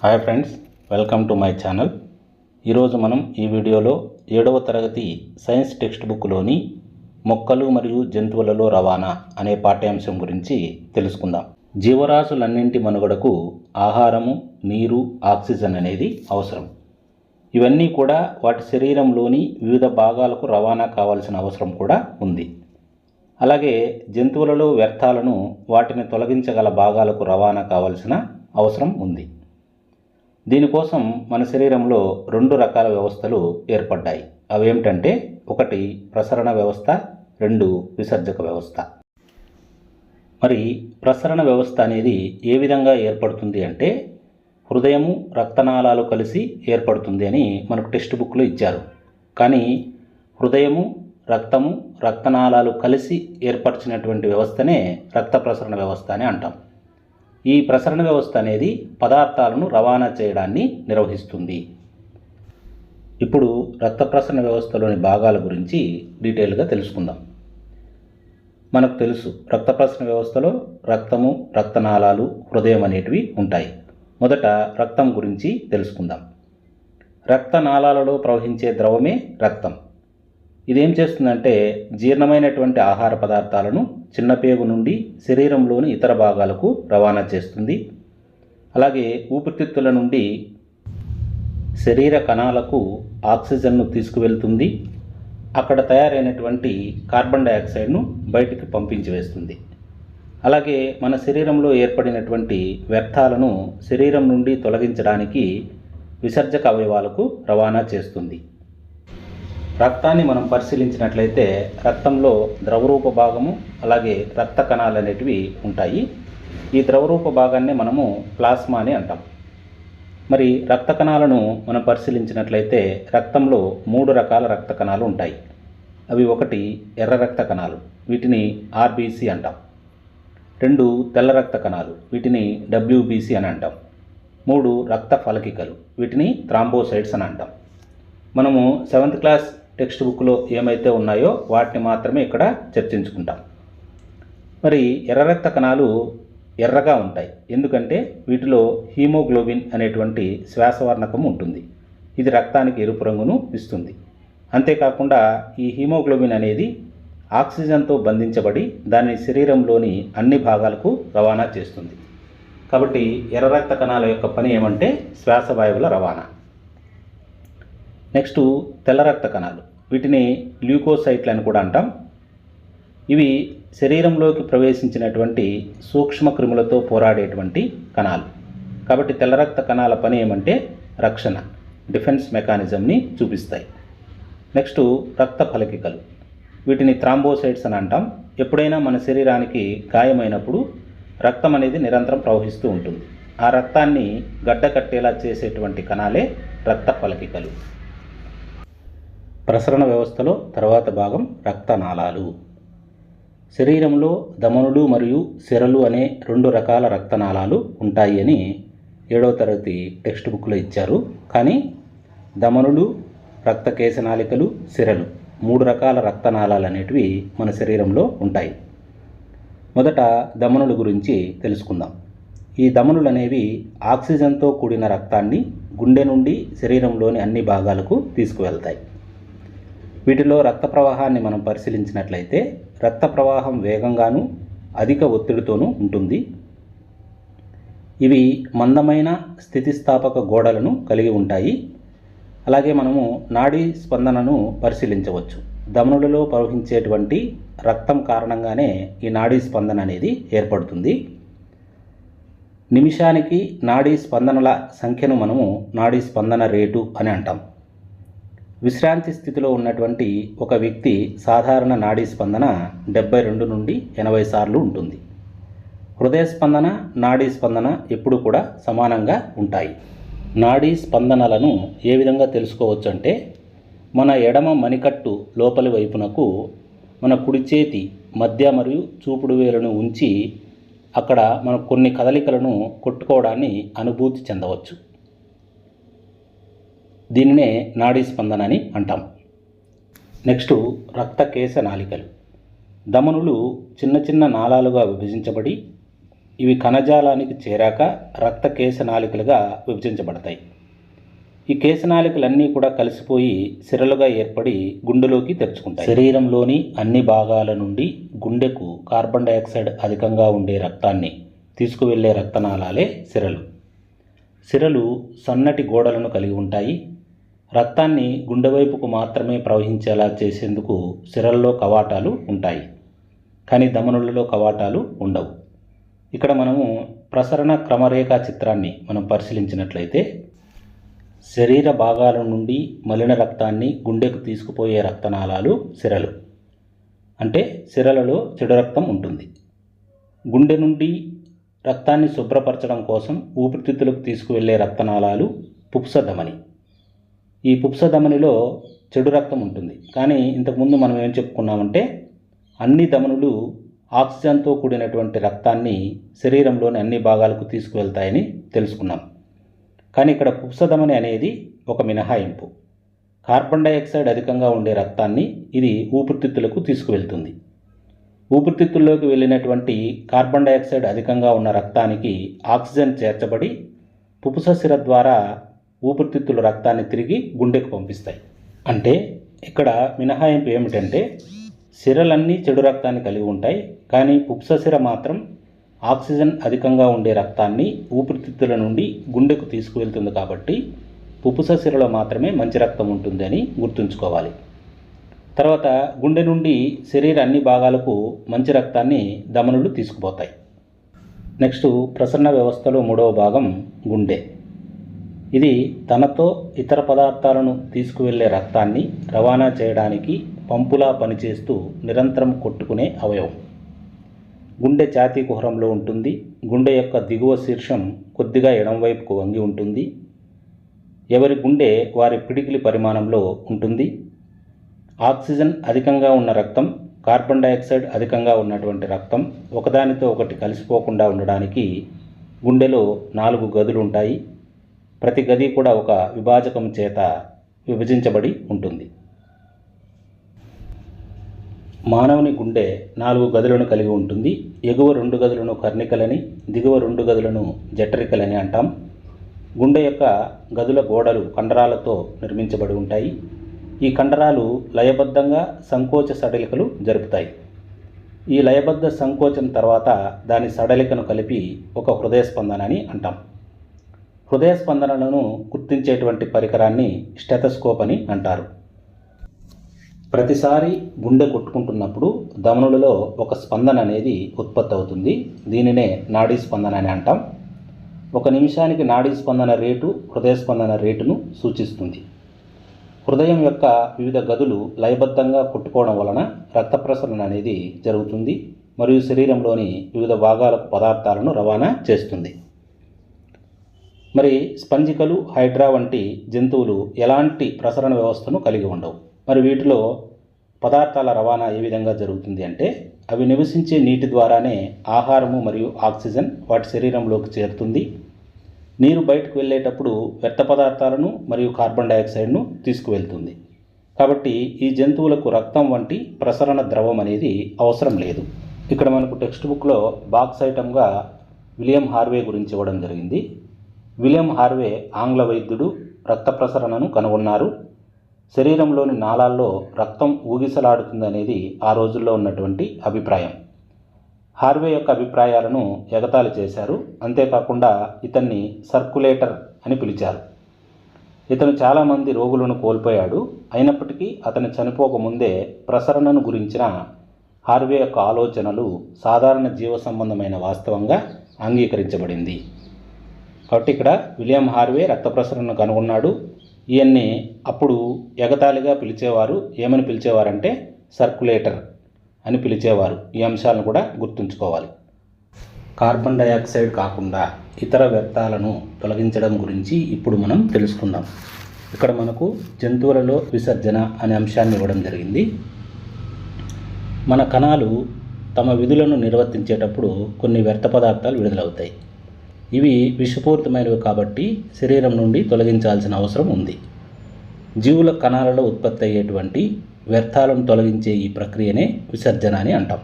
Hi friends welcome to my channel ఈరోజు మనం ఈ వీడియోలో ఏడవ తరగతి సైన్స్ టెక్స్ట్ బుక్లోని మొక్కలు మరియు జంతువులలో రవాణా అనే పాఠ్యాంశం గురించి తెలుసుకుందాం. జీవరాశులన్నింటి మనుగడకు ఆహారము నీరు ఆక్సిజన్ అనేది అవసరం. ఇవన్నీ కూడా వాటి శరీరంలోని వివిధ భాగాలకు రవాణా కావాల్సిన అవసరం కూడా ఉంది. అలాగే జంతువులలో వ్యర్థాలను వాటిని తొలగించగల భాగాలకు రవాణా కావాల్సిన అవసరం ఉంది. దీనికోసం మన శరీరంలో రెండు రకాల వ్యవస్థలు ఏర్పడ్డాయి. అవేమిటంటే ఒకటి ప్రసరణ వ్యవస్థ రెండు విసర్జక వ్యవస్థ. మరి ప్రసరణ వ్యవస్థ అనేది ఏ విధంగా ఏర్పడుతుంది అంటే హృదయము రక్తనాళాలు కలిసి ఏర్పడుతుంది అని మనకు టెక్స్ట్ బుక్లో ఇచ్చారు. కానీ హృదయము రక్తము రక్తనాళాలు కలిసి ఏర్పరిచినటువంటి వ్యవస్థనే రక్త ప్రసరణ వ్యవస్థ అని అంటాం. ఈ ప్రసరణ వ్యవస్థ అనేది పదార్థాలను రవాణా చేయడాన్ని నిర్వహిస్తుంది. ఇప్పుడు రక్త ప్రసరణ వ్యవస్థలోని భాగాల గురించి డీటెయిల్గా తెలుసుకుందాం. మనకు తెలుసు రక్త ప్రసరణ వ్యవస్థలో రక్తము రక్తనాళాలు హృదయం అనేటివి ఉంటాయి. మొదట రక్తం గురించి తెలుసుకుందాం. రక్తనాళాలలో ప్రవహించే ద్రవమే రక్తం. ఇదేం చేస్తుందంటే జీర్ణమైనటువంటి ఆహార పదార్థాలను చిన్నపేగు నుండి శరీరంలోని ఇతర భాగాలకు రవాణా చేస్తుంది. అలాగే ఊపిరితిత్తుల నుండి శరీర కణాలకు ఆక్సిజన్ను తీసుకువెళ్తుంది. అక్కడ తయారైనటువంటి కార్బన్ డైఆక్సైడ్ను బయటికి పంపించి వేస్తుంది. అలాగే మన శరీరంలో ఏర్పడినటువంటి వ్యర్థాలను శరీరం నుండి తొలగించడానికి విసర్జక అవయవాలకు రవాణా చేస్తుంది. రక్తాన్ని మనం పరిశీలించినట్లయితే రక్తంలో ద్రవరూప భాగము అలాగే రక్త కణాలు అనేటివి ఉంటాయి. ఈ ద్రవరూప భాగాన్ని మనము ప్లాస్మా అని అంటాం. మరి రక్త కణాలను మనం పరిశీలించినట్లయితే రక్తంలో మూడు రకాల రక్త కణాలు ఉంటాయి. అవి ఒకటి ఎర్ర రక్త కణాలు వీటిని ఆర్బీసీ అంటాం. రెండు తెల్ల రక్త కణాలు వీటిని డబ్ల్యూబీసీ అని అంటాం. మూడు రక్త ఫలకికలు వీటిని థ్రాంబోసైడ్స్ అని అంటాం. మనము సెవెంత్ క్లాస్ టెక్స్ట్ బుక్లో ఏమైతే ఉన్నాయో వాటిని మాత్రమే ఇక్కడ చర్చించుకుంటాం. మరి ఎర్ర రక్త కణాలు ఎర్రగా ఉంటాయి. ఎందుకంటే వీటిలో హీమోగ్లోబిన్ అనేటువంటి శ్వాసవర్ణకం ఉంటుంది. ఇది రక్తానికి ఎరుపు రంగును ఇస్తుంది. అంతేకాకుండా ఈ హీమోగ్లోబిన్ అనేది ఆక్సిజన్తో బంధించబడి దాని శరీరంలోని అన్ని భాగాలకు రవాణా చేస్తుంది. కాబట్టి ఎర్ర రక్త కణాల యొక్క పని ఏమంటే శ్వాసవాయువుల రవాణా. నెక్స్ట్ తెల్ల రక్త కణాలు వీటిని ల్యూకోసైట్లు అని కూడా అంటాం. ఇవి శరీరంలోకి ప్రవేశించినటువంటి సూక్ష్మ క్రిములతో పోరాడేటువంటి కణాలు. కాబట్టి తెల్ల రక్త కణాల పని ఏమంటే రక్షణ డిఫెన్స్ మెకానిజంని చూపిస్తాయి. నెక్స్ట్ రక్త ఫలకికలు. వీటిని థ్రాంబోసైట్స్ అని అంటాం. ఎప్పుడైనా మన శరీరానికి గాయమైనప్పుడు రక్తం అనేది నిరంతరం ప్రవహిస్తూ ఉంటుంది. ఆ రక్తాన్ని గడ్డ కట్టేలా చేసేటువంటి కణాలే రక్త ఫలకికలు. ప్రసరణ వ్యవస్థలో తర్వాత భాగం రక్తనాళాలు. శరీరంలో దమనులు మరియు సిరలు అనే రెండు రకాల రక్తనాళాలు ఉంటాయి అని ఏడవ తరగతి టెక్స్ట్ బుక్లో ఇచ్చారు. కానీ దమనులు రక్త కేశనాళికలు సిరలు మూడు రకాల రక్తనాళాలు అనేటివి మన శరీరంలో ఉంటాయి. మొదట దమనుల గురించి తెలుసుకుందాం. ఈ దమనులు అనేవి ఆక్సిజన్తో కూడిన రక్తాన్ని గుండె నుండి శరీరంలోని అన్ని భాగాలకు తీసుకువెళ్తాయి. వీటిలో రక్త ప్రవాహాన్ని మనం పరిశీలించినట్లయితే రక్త ప్రవాహం వేగంగాను అధిక ఒత్తిడితోనూ ఉంటుంది. ఇవి మందమైన స్థితిస్థాపక గోడలను కలిగి ఉంటాయి. అలాగే మనము నాడీ స్పందనను పరిశీలించవచ్చు. ధమనులలో ప్రవహించేటువంటి రక్తం కారణంగానే ఈ నాడీ స్పందన అనేది ఏర్పడుతుంది. నిమిషానికి నాడీ స్పందనల సంఖ్యను మనము నాడీ స్పందన రేటు అని అంటాం. విశ్రాంతి స్థితిలో ఉన్నటువంటి ఒక వ్యక్తి సాధారణ నాడీ స్పందన డెబ్బై రెండు నుండి ఎనభై సార్లు ఉంటుంది. హృదయ స్పందన నాడీ స్పందన ఎప్పుడు కూడా సమానంగా ఉంటాయి. నాడీ స్పందనలను ఏ విధంగా తెలుసుకోవచ్చు అంటే మన ఎడమ మణికట్టు లోపలి వైపునకు మన కుడి చేతి మధ్య మరియు చూపుడు వేలను ఉంచి అక్కడ మనం కొన్ని కదలికలను కొట్టుకోవడాన్ని అనుభూతి చెందవచ్చు. దీనినే నాడీ స్పందన అని అంటాం. నెక్స్ట్ రక్త కేశ నాళికలు. ధమనులు చిన్న చిన్న నాళాలుగా విభజించబడి ఇవి కణజాలానికి చేరాక రక్త కేశనాళికలుగా విభజించబడతాయి. ఈ కేశనాళికలన్నీ కూడా కలిసిపోయి సిరలుగా ఏర్పడి గుండెలోకి తెరుచుకుంటాయి. శరీరంలోని అన్ని భాగాల నుండి గుండెకు కార్బన్ డైఆక్సైడ్ అధికంగా ఉండే రక్తాన్ని తీసుకువెళ్ళే రక్తనాళాలే సిరలు. సిరలు సన్నటి గోడలను కలిగి ఉంటాయి. రక్తాన్ని గుండె వైపుకు మాత్రమే ప్రవహించేలా చేసేందుకు సిరల్లో కవాటాలు ఉంటాయి. కానీ ధమనులలో కవాటాలు ఉండవు. ఇక్కడ మనము ప్రసరణ క్రమరేఖా చిత్రాన్ని మనం పరిశీలించినట్లయితే శరీర భాగాల నుండి మలిన రక్తాన్ని గుండెకు తీసుకుపోయే రక్తనాళాలు సిరలు. అంటే సిరలలో చెడు రక్తం ఉంటుంది. గుండె నుండి రక్తాన్ని శుభ్రపరచడం కోసం ఊపిరితిత్తులకు తీసుకువెళ్ళే రక్తనాళాలు పుప్సధమని ఈ పుప్సధమనిలో చెడు రక్తం ఉంటుంది. కానీ ఇంతకుముందు మనం ఏం చెప్పుకున్నామంటే అన్ని ధమనులు ఆక్సిజన్తో కూడినటువంటి రక్తాన్ని శరీరంలోని అన్ని భాగాలకు తీసుకువెళ్తాయని తెలుసుకున్నాం. కానీ ఇక్కడ పుప్సధమని అనేది ఒక మినహాయింపు. కార్బన్ డైఆక్సైడ్ అధికంగా ఉండే రక్తాన్ని ఇది ఊపిరితిత్తులకు తీసుకువెళ్తుంది. ఊపిరితిత్తుల్లోకి వెళ్ళినటువంటి కార్బన్ డైఆక్సైడ్ అధికంగా ఉన్న రక్తానికి ఆక్సిజన్ చేర్చబడి పుపుస సిర ద్వారా ఊపిరితిత్తుల రక్తాన్ని తిరిగి గుండెకు పంపిస్తాయి. అంటే ఇక్కడ మినహాయింపు ఏమిటంటే సిరలన్నీ చెడు రక్తాన్ని కలిగి ఉంటాయి కానీ పుప్స సిర మాత్రం ఆక్సిజన్ అధికంగా ఉండే రక్తాన్ని ఊపిరితిత్తుల నుండి గుండెకు తీసుకువెళ్తుంది కాబట్టి పుపుస సిరలో మాత్రమే మంచి రక్తం ఉంటుందని గుర్తుంచుకోవాలి. తర్వాత గుండె నుండి శరీర అన్ని భాగాలకు మంచి రక్తాన్ని ధమనులు తీసుకుపోతాయి. నెక్స్ట్ ప్రసరణ వ్యవస్థలో మూడవ భాగం గుండె. ఇది తనతో ఇతర పదార్థాలను తీసుకువెళ్ళే రక్తాన్ని రవాణా చేయడానికి పంపులా పనిచేస్తూ నిరంతరం కొట్టుకునే అవయవం. గుండె ఛాతీ కుహరంలో ఉంటుంది. గుండె యొక్క దిగువ శీర్షం కొద్దిగా ఎడంవైపుకు వంగి ఉంటుంది. ఎవరి గుండె వారి పిడికిలి పరిమాణంలో ఉంటుంది. ఆక్సిజన్ అధికంగా ఉన్న రక్తం కార్బన్ డైఆక్సైడ్ అధికంగా ఉన్నటువంటి రక్తం ఒకదానితో ఒకటి కలిసిపోకుండా ఉండడానికి గుండెలో నాలుగు గదులు ఉంటాయి. ప్రతి గది కూడా ఒక విభాజకం చేత విభజించబడి ఉంటుంది. మానవుని గుండె నాలుగు గదులను కలిగి ఉంటుంది. ఎగువ రెండు గదులను కర్ణికలని దిగువ రెండు గదులను జఠరికలని అంటాం. గుండె యొక్క గదుల గోడలు కండరాలతో నిర్మించబడి ఉంటాయి. ఈ కండరాలు లయబద్ధంగా సంకోచ సడలికలు జరుపుతాయి. ఈ లయబద్ధ సంకోచం తర్వాత దాని సడలికను కలిపి ఒక హృదయ స్పందన అని అంటాం. హృదయ స్పందనలను గుర్తించేటువంటి పరికరాన్ని స్టెథస్కోప్ అని అంటారు. ప్రతిసారి గుండె కొట్టుకుంటున్నప్పుడు ధమనులలో ఒక స్పందన అనేది ఉత్పత్తి అవుతుంది దీనినే నాడీ స్పందన అని అంటాం. ఒక నిమిషానికి నాడీ స్పందన రేటు హృదయ స్పందన రేటును సూచిస్తుంది. హృదయం యొక్క వివిధ గదులు లయబద్ధంగా కొట్టుకోవడం వలన రక్త ప్రసరణ అనేది జరుగుతుంది. మరియు శరీరంలోని వివిధ భాగాలకు పదార్థాలను రవాణా చేస్తుంది. మరి స్పంజికలు హైడ్రా వంటి జంతువులు ఎలాంటి ప్రసరణ వ్యవస్థను కలిగి ఉండవు. మరి వీటిలో పదార్థాల రవాణా ఏ విధంగా జరుగుతుంది అంటే అవి నివసించే నీటి ద్వారానే ఆహారము మరియు ఆక్సిజన్ వాటి శరీరంలోకి చేరుతుంది. నీరు బయటకు వెళ్ళేటప్పుడు వ్యర్థ పదార్థాలను మరియు కార్బన్ డైఆక్సైడ్ను తీసుకువెళ్తుంది. కాబట్టి ఈ జంతువులకు రక్తం వంటి ప్రసరణ ద్రవం అనేది అవసరం లేదు. ఇక్కడ మనకు టెక్స్ట్ బుక్లో బాక్స్ ఐటమ్గా విలియం హార్వే గురించి ఇవ్వడం జరిగింది. విలియం హార్వే ఆంగ్ల వైద్యుడు రక్త ప్రసరణను కనుగొన్నారు. శరీరంలోని నాళాల్లో రక్తం ఊగిసలాడుతుందనేది ఆ రోజుల్లో ఉన్నటువంటి అభిప్రాయం. హార్వే యొక్క అభిప్రాయాలను ఎగతాళి చేశారు. అంతేకాకుండా ఇతన్ని సర్కులేటర్ అని పిలిచారు. ఇతను చాలామంది రోగులను కోల్పోయాడు. అయినప్పటికీ అతను చనిపోకముందే ప్రసరణను గురించిన హార్వే యొక్క ఆలోచనలు సాధారణ జీవ సంబంధమైన వాస్తవంగా అంగీకరించబడింది. కాబట్టి ఇక్కడ విలియం హార్వే రక్త ప్రసరణను కనుగొన్నాడు. ఈయన్ని అప్పుడు ఎగతాళిగా పిలిచేవారు ఏమని పిలిచేవారంటే సర్కులేటర్ అని పిలిచేవారు. ఈ అంశాలను కూడా గుర్తుంచుకోవాలి. కార్బన్ డయాక్సైడ్ కాకుండా ఇతర వ్యర్థాలను తొలగించడం గురించి ఇప్పుడు మనం తెలుసుకుందాం. ఇక్కడ మనకు జంతువులలో విసర్జన అనే అంశాన్ని ఇవ్వడం జరిగింది. మన కణాలు తమ విధులను నిర్వర్తించేటప్పుడు కొన్ని వ్యర్థ పదార్థాలు విడుదలవుతాయి. ఇవి విషపూరితమైనవి కాబట్టి శరీరం నుండి తొలగించాల్సిన అవసరం ఉంది. జీవుల కణాలలో ఉత్పత్తి అయ్యేటువంటి వ్యర్థాలను తొలగించే ఈ ప్రక్రియనే విసర్జన అని అంటాం.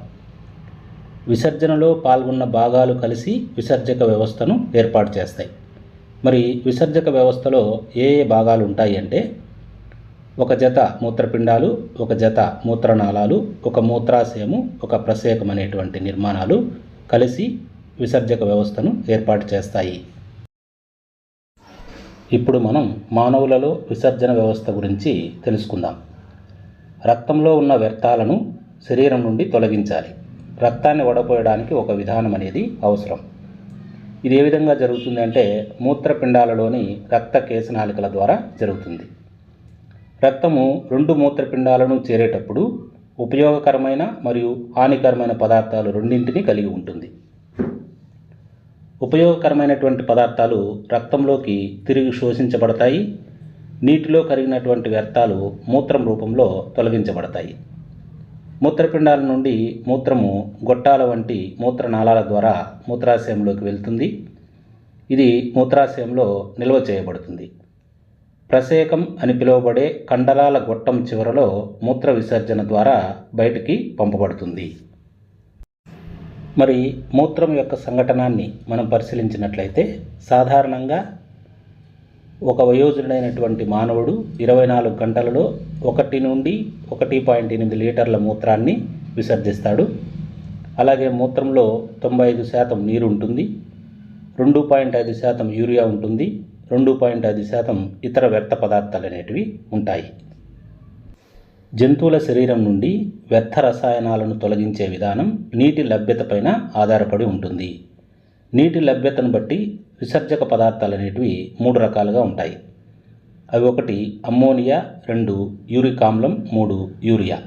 విసర్జనలో పాల్గొన్న భాగాలు కలిసి విసర్జక వ్యవస్థను ఏర్పాటు చేస్తాయి. మరి విసర్జక వ్యవస్థలో ఏ ఏ భాగాలు ఉంటాయి అంటే ఒక జత మూత్రపిండాలు ఒక జత మూత్రనాళాలు ఒక మూత్రాశయము ఒక ప్రసేకం అనేటువంటి నిర్మాణాలు కలిసి విసర్జక వ్యవస్థను ఏర్పాటు చేస్తాయి. ఇప్పుడు మనం మానవులలో విసర్జన వ్యవస్థ గురించి తెలుసుకుందాం. రక్తంలో ఉన్న వ్యర్థాలను శరీరం నుండి తొలగించాలి. రక్తాన్ని వడపోయడానికి ఒక విధానం అనేది అవసరం. ఇది ఏ విధంగా జరుగుతుంది అంటే మూత్రపిండాలలోని రక్త కేశనాళికల ద్వారా జరుగుతుంది. రక్తము రెండు మూత్రపిండాలను చేరేటప్పుడు ఉపయోగకరమైన మరియు హానికరమైన పదార్థాలు రెండింటినీ కలిగి ఉంటుంది. ఉపయోగకరమైనటువంటి పదార్థాలు రక్తంలోకి తిరిగి శోషించబడతాయి. నీటిలో కరిగినటువంటి వ్యర్థాలు మూత్రం రూపంలో తొలగించబడతాయి. మూత్రపిండాల నుండి మూత్రము గొట్టాల వంటి మూత్రనాళాల ద్వారా మూత్రాశయంలోకి వెళ్తుంది. ఇది మూత్రాశయంలో నిల్వ చేయబడుతుంది. ప్రసేకం అని పిలువబడే కండరాల గొట్టం చివరలో మూత్ర విసర్జన ద్వారా బయటికి పంపబడుతుంది. మరి మూత్రం యొక్క సంఘటనాన్ని మనం పరిశీలించినట్లయితే సాధారణంగా ఒక వయోజనుడైనటువంటి మానవుడు ఇరవై నాలుగు గంటలలో ఒకటి నుండి ఒకటి పాయింట్ ఎనిమిది లీటర్ల మూత్రాన్ని విసర్జిస్తాడు. అలాగే మూత్రంలో తొంభై ఐదు శాతం నీరు ఉంటుంది. రెండు పాయింట్ ఐదు శాతం యూరియా ఉంటుంది. రెండు పాయింట్ ఐదు శాతం ఇతర వ్యర్థ పదార్థాలు అనేటివి ఉంటాయి. జంతువుల శరీరం నుండి వ్యర్థ రసాయనాలను తొలగించే విధానం నీటి లభ్యతపైన ఆధారపడి ఉంటుంది. నీటి లభ్యతను బట్టి విసర్జక పదార్థాలు అనేటివి మూడు రకాలుగా ఉంటాయి. అవి ఒకటి అమ్మోనియా రెండు యూరిక్ ఆమ్లం మూడు యూరియా.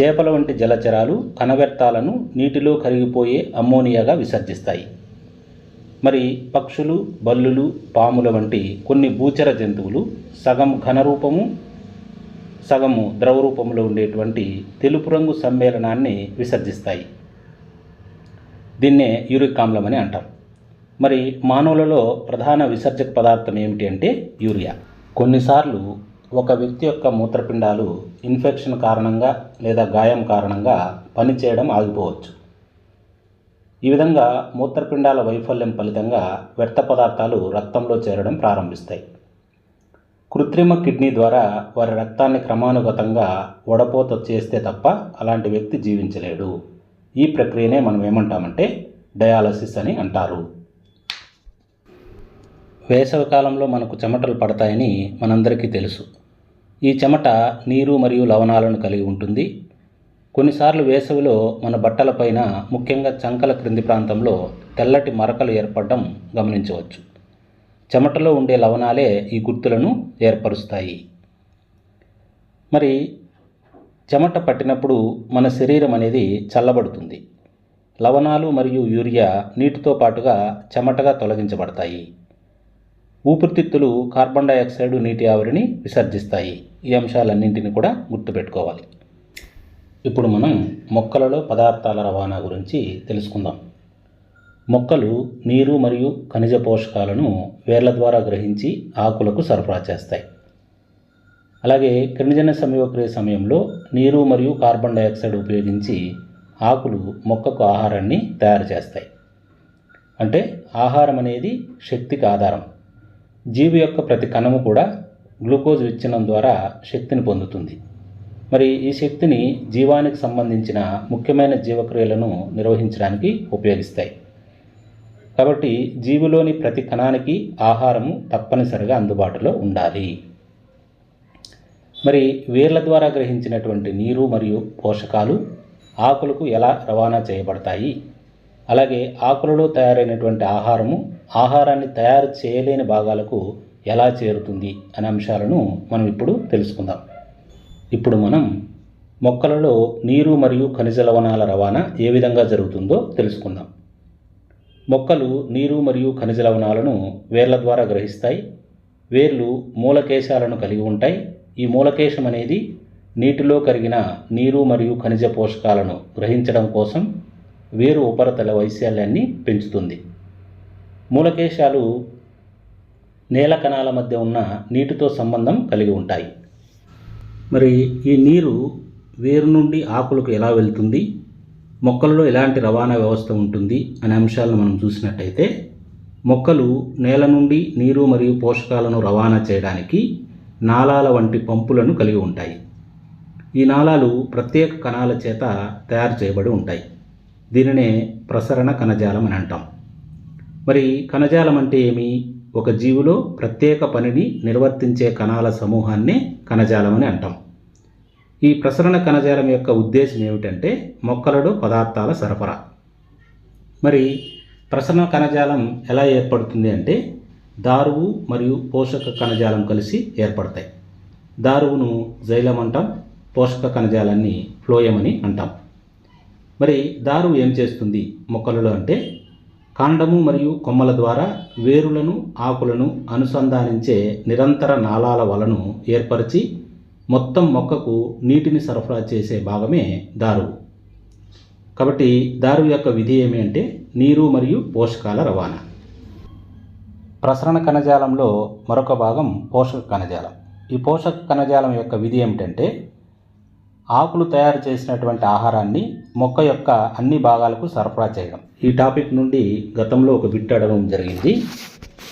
చేపల వంటి జలచరాలు కణవ్యర్థాలను నీటిలో కరిగిపోయే అమ్మోనియాగా విసర్జిస్తాయి. మరి పక్షులు బల్లులు పాముల వంటి కొన్ని భూచర జంతువులు సగం ఘనరూపము సగము ద్రవ రూపంలో ఉండేటువంటి తెలుపు రంగు సమ్మేళనాన్ని విసర్జిస్తాయి. దీన్నే యూరిక్ ఆమ్లం అని అంటారు. మరి మానవులలో ప్రధాన విసర్జక పదార్థం ఏమిటి అంటే యూరియా. కొన్నిసార్లు ఒక వ్యక్తి యొక్క మూత్రపిండాలు ఇన్ఫెక్షన్ కారణంగా లేదా గాయం కారణంగా పనిచేయడం ఆగిపోవచ్చు. ఈ విధంగా మూత్రపిండాల వైఫల్యం ఫలితంగా వ్యర్థ పదార్థాలు రక్తంలో చేరడం ప్రారంభిస్తాయి. కృత్రిమ కిడ్నీ ద్వారా వారి రక్తాన్ని క్రమానుగతంగా వడపోత చేస్తే తప్ప అలాంటి వ్యక్తి జీవించలేడు. ఈ ప్రక్రియనే మనం ఏమంటామంటే డయాలసిస్ అని అంటారు. వేసవి కాలంలో మనకు చెమటలు పడతాయని మనందరికీ తెలుసు. ఈ చెమట నీరు మరియు లవణాలను కలిగి ఉంటుంది. కొన్నిసార్లు వేసవిలో మన బట్టలపైన ముఖ్యంగా చంకల క్రింది ప్రాంతంలో తెల్లటి మరకలు ఏర్పడడం గమనించవచ్చు. చెమటలో ఉండే లవణాలే ఈ గుర్తులను ఏర్పరుస్తాయి. మరి చెమట పట్టినప్పుడు మన శరీరం అనేది చల్లబడుతుంది. లవణాలు మరియు యూరియా నీటితో పాటుగా చెమటగా తొలగించబడతాయి. ఊపిరితిత్తులు కార్బన్ డైఆక్సైడ్ నీటి ఆవిరిని విసర్జిస్తాయి. ఈ అంశాలన్నింటిని కూడా గుర్తుపెట్టుకోవాలి. ఇప్పుడు మనం మొక్కలలో పదార్థాల రవాణా గురించి తెలుసుకుందాం. మొక్కలు నీరు మరియు ఖనిజ పోషకాలను వేర్ల ద్వారా గ్రహించి ఆకులకు సరఫరా చేస్తాయి. అలాగే కిరణజన్య సమయోక్రియ సమయంలో నీరు మరియు కార్బన్ డైఆక్సైడ్ ఉపయోగించి ఆకులు మొక్కకు ఆహారాన్ని తయారు చేస్తాయి. అంటే ఆహారం అనేది శక్తికి ఆధారం. జీవి యొక్క ప్రతి కణము కూడా గ్లూకోజ్ విచ్ఛిన్నం ద్వారా శక్తిని పొందుతుంది. మరి ఈ శక్తిని జీవానికి సంబంధించిన ముఖ్యమైన జీవక్రియలను నిర్వహించడానికి ఉపయోగిస్తాయి. కాబట్టి జీవిలోని ప్రతి కణానికి ఆహారము తప్పనిసరిగా అందుబాటులో ఉండాలి. మరి వేర్ల ద్వారా గ్రహించినటువంటి నీరు మరియు పోషకాలు ఆకులకు ఎలా రవాణా చేయబడతాయి? అలాగే ఆకులలో తయారైనటువంటి ఆహారము ఆహారాన్ని తయారు చేయలేని భాగాలకు ఎలా చేరుతుంది అనే అంశాలను మనం ఇప్పుడు తెలుసుకుందాం. ఇప్పుడు మనం మొక్కలలో నీరు మరియు ఖనిజ లవణాల రవాణా ఏ విధంగా జరుగుతుందో తెలుసుకుందాం. మొక్కలు నీరు మరియు ఖనిజ లవణాలను వేర్ల ద్వారా గ్రహిస్తాయి. వేర్లు మూలకేశాలను కలిగి ఉంటాయి. ఈ మూలకేశం అనేది నీటిలో కరిగిన నీరు మరియు ఖనిజ పోషకాలను గ్రహించడం కోసం వేరు ఉపరితల వైశాల్యాన్ని పెంచుతుంది. మూలకేశాలు నేల కణాల మధ్య ఉన్న నీటితో సంబంధం కలిగి ఉంటాయి. మరి ఈ నీరు వేరు నుండి ఆకులకు ఎలా వెళ్తుంది? మొక్కలలో ఎలాంటి రవాణా వ్యవస్థ ఉంటుంది అనే అంశాలను మనం చూసినట్టయితే మొక్కలు నేల నుండి నీరు మరియు పోషకాలను రవాణా చేయడానికి నాళాల వంటి పంపులను కలిగి ఉంటాయి. ఈ నాళాలు ప్రత్యేక కణాల చేత తయారు చేయబడి ఉంటాయి. దీనినే ప్రసరణ కణజాలం అని అంటాం. మరి కణజాలం అంటే ఏమి? ఒక జీవిలో ప్రత్యేక పనిని నిర్వర్తించే కణాల సమూహాన్నే కణజాలం అని అంటాం. ఈ ప్రసరణ కణజాలం యొక్క ఉద్దేశం ఏమిటంటే మొక్కలలో పదార్థాల సరఫరా. మరి ప్రసరణ కణజాలం ఎలా ఏర్పడుతుంది అంటే దారువు మరియు పోషక కణజాలం కలిసి ఏర్పడతాయి. దారువును జైలం అంటాం పోషక కణజాలాన్ని ఫ్లోయం అని అంటాం. మరి దారువు ఏం చేస్తుంది మొక్కలలో అంటే కాండము మరియు కొమ్మల ద్వారా వేరులను ఆకులను అనుసంధానించే నిరంతర నాళాల వలను ఏర్పరిచి మొత్తం మొక్కకు నీటిని సరఫరా చేసే భాగమే దారు. కాబట్టి దారువు యొక్క విధి ఏమి అంటే నీరు మరియు పోషకాల రవాణా. ప్రసరణ కణజాలంలో మరొక భాగం పోషక కణజాలం. ఈ పోషక కణజాలం యొక్క విధి ఏమిటంటే ఆకులు తయారు చేసినటువంటి ఆహారాన్ని మొక్క యొక్క అన్ని భాగాలకు సరఫరా చేయడం. ఈ టాపిక్ నుండి గతంలో ఒక బిట్ అడగడం జరిగింది.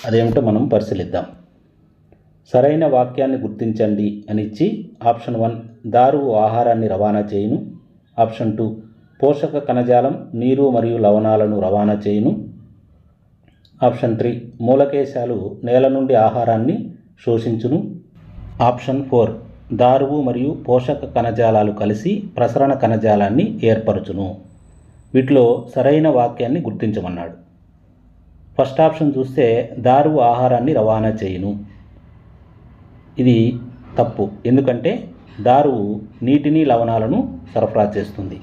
అదేమిటో మనం పరిశీలిద్దాం. సరైన వాక్యాన్ని గుర్తించండి అని ఇచ్చి ఆప్షన్ వన్ దారువు ఆహారాన్ని రవాణా చేయును. ఆప్షన్ టూ పోషక కణజాలం నీరు మరియు లవణాలను రవాణా చేయును. ఆప్షన్ త్రీ మూలకేశాలు నేల నుండి ఆహారాన్ని శోషించును. ఆప్షన్ ఫోర్ దారువు మరియు పోషక కణజాలాలు కలిసి ప్రసరణ కణజాలాన్ని ఏర్పరచును. వీటిలో సరైన వాక్యాన్ని గుర్తించమన్నాడు. ఫస్ట్ ఆప్షన్ చూస్తే దారువు ఆహారాన్ని రవాణా చేయును. ఇది తప్పు. ఎందుకంటే దారువు నీటిని లవణాలను సరఫరా చేస్తుంది.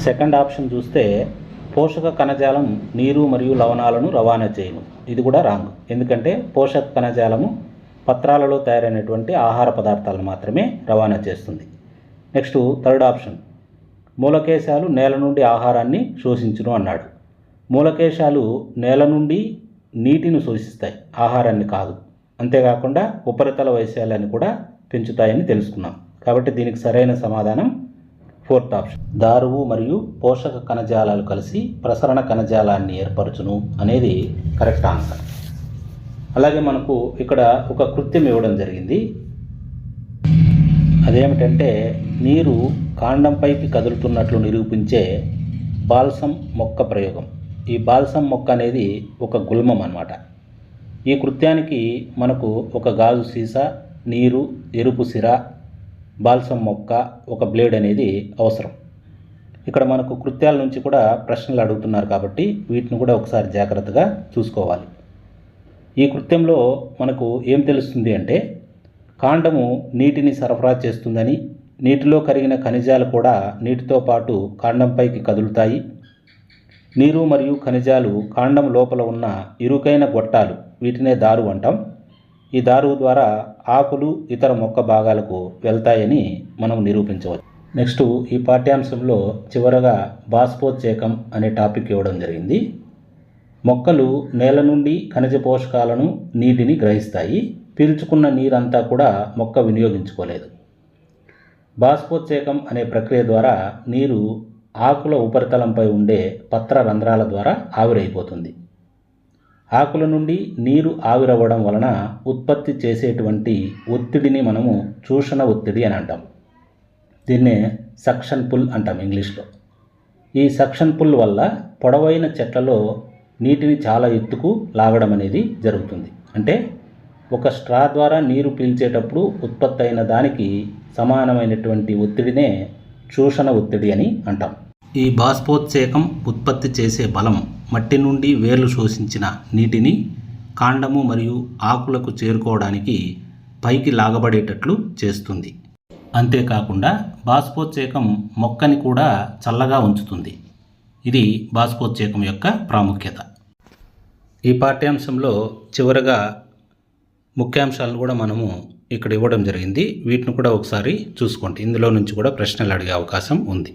సెకండ్ ఆప్షన్ చూస్తే పోషక కణజాలం నీరు మరియు లవణాలను రవాణా చేయను. ఇది కూడా రాంగ్. ఎందుకంటే పోషక కణజాలము పత్రాలలో తయారైనటువంటి ఆహార పదార్థాలను మాత్రమే రవాణా చేస్తుంది. Next third option. మూలకేశాలు నేల నుండి ఆహారాన్ని శోషించును అన్నాడు. మూలకేశాలు నేల నుండి నీటిని శోషిస్తాయి. ఆహారాన్ని కాదు. అంతేకాకుండా ఉపరితల వైశాల్యాన్ని కూడా పెంచుతాయని తెలుసుకున్నాం. కాబట్టి దీనికి సరైన సమాధానం ఫోర్త్ ఆప్షన్. దారువు మరియు పోషక కణజాలాలు కలిసి ప్రసరణ కణజాలాన్ని ఏర్పరచును అనేది కరెక్ట్ ఆన్సర్. అలాగే మనకు ఇక్కడ ఒక కృత్యం ఇవ్వడం జరిగింది. అదేమిటంటే నీరు కాండంపైకి కదులుతున్నట్లు నిరూపించే బాల్సం మొక్క ప్రయోగం. ఈ బాల్సం మొక్క అనేది ఒక గుల్మం అన్నమాట. ఈ కృత్యానికి మనకు ఒక గాజు సీసా నీరు ఎరుపు సిర బాల్సం మొక్క ఒక బ్లేడ్ అనేది అవసరం. ఇక్కడ మనకు కృత్యాల నుంచి కూడా ప్రశ్నలు అడుగుతున్నారు కాబట్టి వీటిని కూడా ఒకసారి జాగ్రత్తగా చూసుకోవాలి. ఈ కృత్యంలో మనకు ఏం తెలుస్తుంది అంటే కాండము నీటిని సరఫరా చేస్తుందని నీటిలో కరిగిన ఖనిజాలు కూడా నీటితో పాటు కాండంపైకి కదులుతాయి. నీరు మరియు ఖనిజాలు కాండం లోపల ఉన్న ఇరుకైన గొట్టాలు వీటినే దారు అంటాం. ఈ దారు ద్వారా ఆకులు ఇతర మొక్క భాగాలకు వెళ్తాయని మనం నిరూపించవచ్చు. నెక్స్ట్ ఈ పాఠ్యాంశంలో చివరగా బాష్పోత్సేకం అనే టాపిక్ ఇవ్వడం జరిగింది. మొక్కలు నేల నుండి ఖనిజ పోషకాలను నీటిని గ్రహిస్తాయి. పీల్చుకున్న నీరంతా కూడా మొక్క వినియోగించుకోలేదు. బాష్పోత్సేకం అనే ప్రక్రియ ద్వారా నీరు ఆకుల ఉపరితలంపై ఉండే పత్ర రంధ్రాల ద్వారా ఆవిరైపోతుంది. ఆకుల నుండి నీరు ఆవిరవ్వడం వలన ఉత్పత్తి చేసేటువంటి ఒత్తిడిని మనము చూషణ ఒత్తిడి అని అంటాం. దీన్నే సక్షన్ పుల్ అంటాం ఇంగ్లీష్లో. ఈ సక్షన్ పుల్ వల్ల పొడవైన చెట్లలో నీటిని చాలా ఎత్తుకు లాగడం అనేది జరుగుతుంది. అంటే ఒక స్ట్రా ద్వారా నీరు పీల్చేటప్పుడు ఉత్పత్తి అయిన దానికి సమానమైనటువంటి ఒత్తిడినే చూషణ ఒత్తిడి అని అంటాం. ఈ బాష్పోత్సేకం ఉత్పత్తి చేసే బలం మట్టి నుండి వేర్లు శోషించిన నీటిని కాండము మరియు ఆకులకు చేరుకోవడానికి పైకి లాగబడేటట్లు చేస్తుంది. అంతేకాకుండా బాష్పోత్సేకం మొక్కని కూడా చల్లగా ఉంచుతుంది. ఇది బాష్పోత్సేకం యొక్క ప్రాముఖ్యత. ఈ పాఠ్యాంశంలో చివరగా ముఖ్యాంశాలను కూడా మనము ఇక్కడ ఇవ్వడం జరిగింది. వీటిని కూడా ఒకసారి చూసుకోండి. ఇందులో నుంచి కూడా ప్రశ్నలు అడిగే అవకాశం ఉంది.